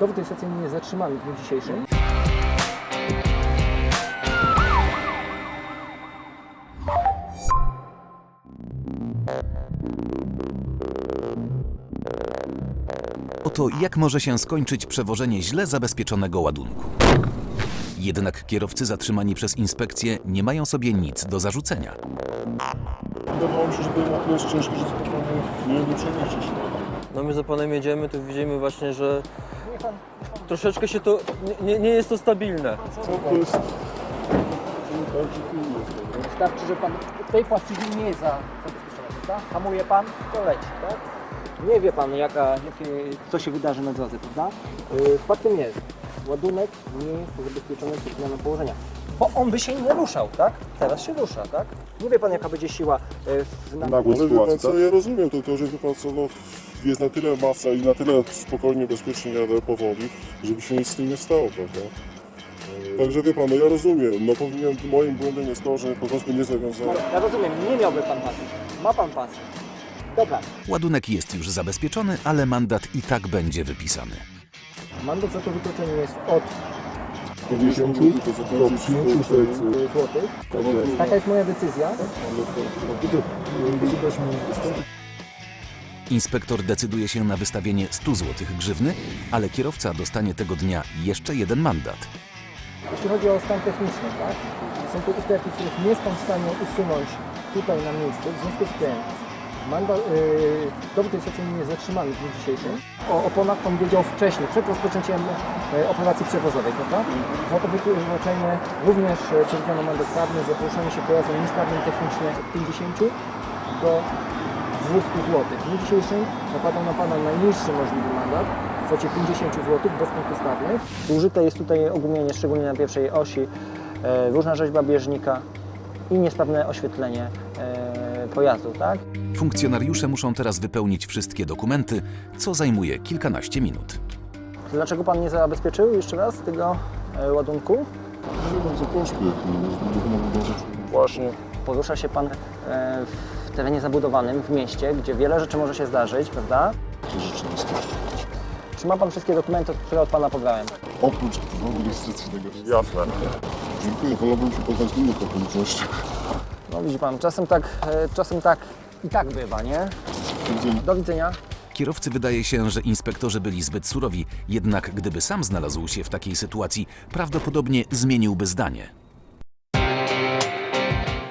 Dowód rejestracyjny jest zatrzymany w dniu dzisiejszym. Oto jak może się skończyć przewożenie źle zabezpieczonego ładunku. Jednak kierowcy zatrzymani przez inspekcję nie mają sobie nic do zarzucenia. Wydawało mi się, że na tyle jest ciężki, że spokojnie nie, nie przemieścisz. No my za panem jedziemy, tu widzimy właśnie, że troszeczkę się to, nie- nie, jest to stabilne. Co to jest? Tak? Wystarczy, że pan w tej płaszczyźnie nie jest za zabezpieczona, prawda? Hamuje pan, to leci, tak? Nie wie pan, jaka, jakie, co się wydarzy na drodze, prawda? Yy, faktem jest, ładunek nie jest zabezpieczony przed zmianą położenia. Bo on by się nie ruszał, tak? Teraz się rusza, tak? Nie wie pan, jaka będzie siła yy, w na... Ale wie pan co, tak? ja rozumiem to, to że wie pan co, no, jest na tyle masa i na tyle spokojnie, bezpiecznie jadę powoli, żeby się nic z tym nie stało, prawda? Także wie pan, no ja rozumiem, no powinien, moim błędem jest to, że po prostu nie zawiązałem. Ja rozumiem, nie miałby pan pasy. Ma pan pasy. Dobra, Ładunek jest już zabezpieczony, ale mandat i tak będzie wypisany. mandat za to wykroczenie jest od 50 to zakończyć 500 yy, złotych. Taka jest moja decyzja. Inspektor decyduje się na wystawienie 100 zł grzywny, ale kierowca dostanie tego dnia jeszcze jeden mandat. Jeśli chodzi o stan techniczny, tak? Są to usterki, których nie Pan w stanie usunąć tutaj na miejscu. W związku z tym mandat, yy, dowód rejestracyjny jest zatrzymany w dniu dzisiejszym. O oponach Pan wiedział wcześniej, przed rozpoczęciem yy, operacji przewozowej, prawda? Za to wykroczenie również yy, przewidziano mandat karny za poruszanie się pojazdem niesprawnym technicznie od 50 do 200 zł. W dniu dzisiejszym napadał na Pana najniższy możliwy mandat w kwocie 50 zł bez punktów karnych. Użyte jest tutaj ogumienie, szczególnie na pierwszej osi, e, różna rzeźba bieżnika i niesprawne oświetlenie e, pojazdu, tak? Funkcjonariusze muszą teraz wypełnić wszystkie dokumenty, co zajmuje kilkanaście minut. Dlaczego Pan nie zabezpieczył jeszcze raz tego e, ładunku? Nie bardzo no, Właśnie. Porusza się Pan e, w terenie zabudowanym, w mieście, gdzie wiele rzeczy może się zdarzyć, prawda? Czy ma Pan wszystkie dokumenty, które od Pana pobrałem? Oprócz dowodu rejestracyjnego. Jasne. Dziękuję, wolałbym się poznać w innych okolicznościach. No widzi Pan, czasem tak, e, czasem tak i tak bywa, nie? Do widzenia. Kierowcy wydaje się, że inspektorzy byli zbyt surowi, jednak gdyby sam znalazł się w takiej sytuacji, prawdopodobnie zmieniłby zdanie.